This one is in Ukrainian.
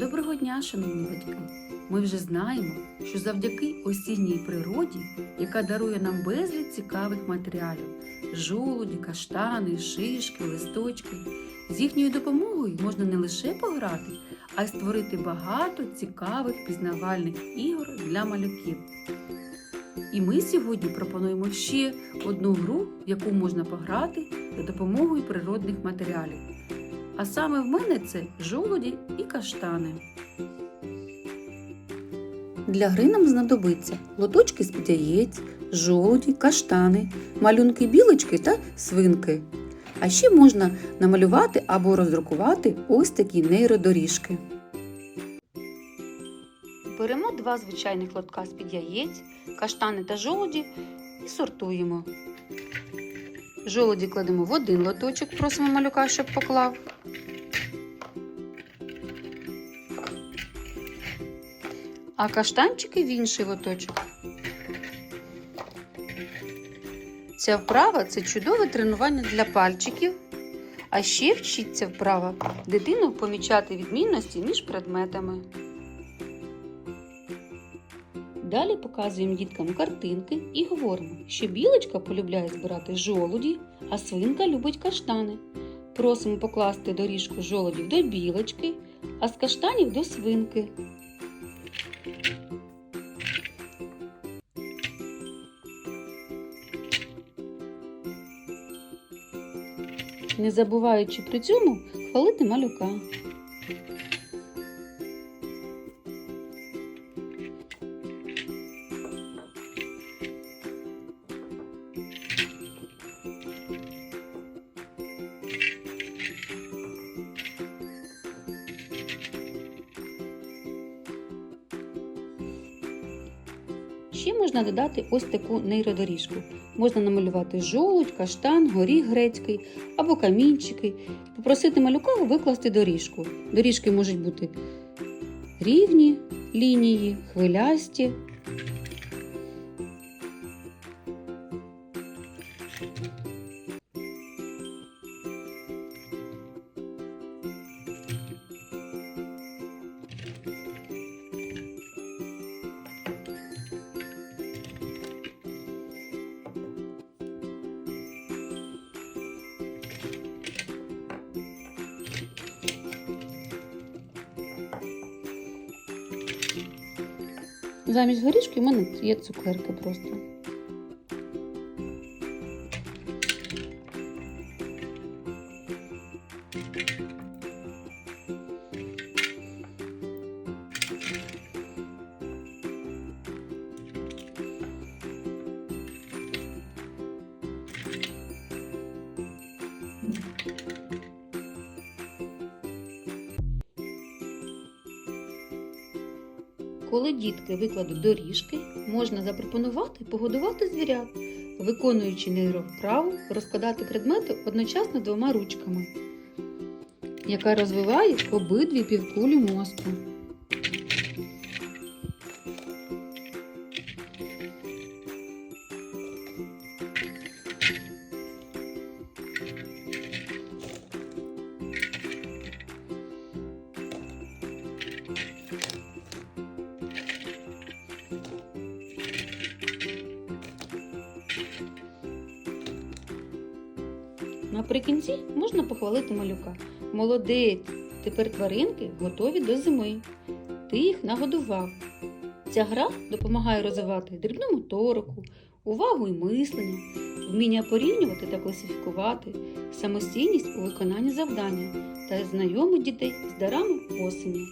Доброго дня, шановні батьки! Ми вже знаємо, що завдяки осінній природі, яка дарує нам безліч цікавих матеріалів жолуді, каштани, шишки, листочки, з їхньою допомогою можна не лише пограти, а й створити багато цікавих пізнавальних ігор для малюків. І ми сьогодні пропонуємо ще одну гру, в яку можна пограти за допомогою природних матеріалів. А саме в мене це жолуді і каштани. Для гри нам знадобиться лоточки з-під яєць, жолуді, каштани, малюнки білочки та свинки. А ще можна намалювати або роздрукувати ось такі нейродоріжки. Беремо два звичайних лотка з-під яєць, каштани та жолуді і сортуємо. Жолуді кладемо в один лоточок, просимо малюка, щоб поклав. А каштанчики в інший лоточок. Ця вправа це чудове тренування для пальчиків. А ще вчиться вправа дитину помічати відмінності між предметами. Далі показуємо діткам картинки і говоримо, що білочка полюбляє збирати жолуді, а свинка любить каштани. Просимо покласти доріжку жолудів до білочки, а з каштанів до свинки. Не забуваючи при цьому хвалити малюка. Ще можна додати ось таку нейродоріжку. Можна намалювати жолудь, каштан, горіх грецький або камінчики. Попросити малюка викласти доріжку. Доріжки можуть бути рівні лінії, хвилясті. Замість горішки в мене є цукерки просто. Коли дітки викладуть доріжки, можна запропонувати погодувати звірят, виконуючи нейровправу, розкладати предмети одночасно двома ручками, яка розвиває обидві півкулі мозку. Наприкінці можна похвалити малюка. Молодець! Тепер тваринки готові до зими. Ти їх нагодував. Ця гра допомагає розвивати дрібну моторику, увагу і мислення, вміння порівнювати та класифікувати, самостійність у виконанні завдання та знайомить дітей з дарами осені.